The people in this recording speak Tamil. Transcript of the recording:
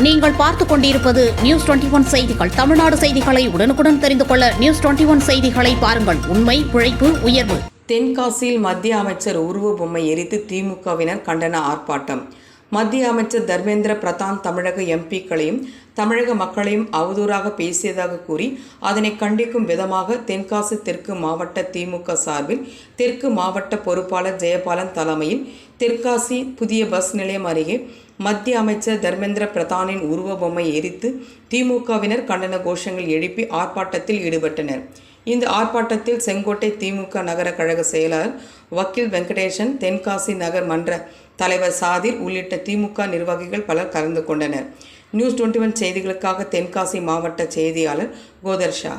நீங்கள் பார்த்துக் கொண்டிருப்பது நியூஸ் டுவெண்டி ஒன் செய்திகள். தமிழ்நாடு செய்திகளை உடனுக்குடன் தெரிந்து கொள்ள நியூஸ் டுவெண்டி ஒன் செய்திகளை பாருங்கள். உண்மை உழைப்பு உயர்வு. தென்காசியில் மத்திய அமைச்சர் உருவ பொம்மை எரித்து திமுகவினர் கண்டன ஆர்ப்பாட்டம். மத்திய அமைச்சர் தர்மேந்திர பிரதான் தமிழக எம்பிக்களையும் தமிழக மக்களையும் அவதூறாக பேசியதாக கூறி அதனை கண்டிக்கும் விதமாக தென்காசி தெற்கு மாவட்ட திமுக சார்பில் தெற்கு மாவட்ட பொறுப்பாளர் ஜெயபாலன் தலைமையில் தெற்காசி புதிய பஸ் நிலையம் அருகே மத்திய அமைச்சர் தர்மேந்திர பிரதானின் உருவ பொம்மை எரித்து திமுகவினர் கண்டன கோஷங்கள் எழுப்பி ஆர்ப்பாட்டத்தில் ஈடுபட்டனர். இந்த ஆர்ப்பாட்டத்தில் செங்கோட்டை திமுக நகர கழக செயலாளர் வக்கீல் வெங்கடேசன் தென்காசி நகர் மன்ற தலைவர் சாதிர் உள்ளிட்ட திமுக நிர்வாகிகள் பலர் கலந்து கொண்டனர். நியூஸ் டுவெண்ட்டி ஒன் செய்திகளுக்காக தென்காசி மாவட்ட செய்தியாளர் கோதர்ஷா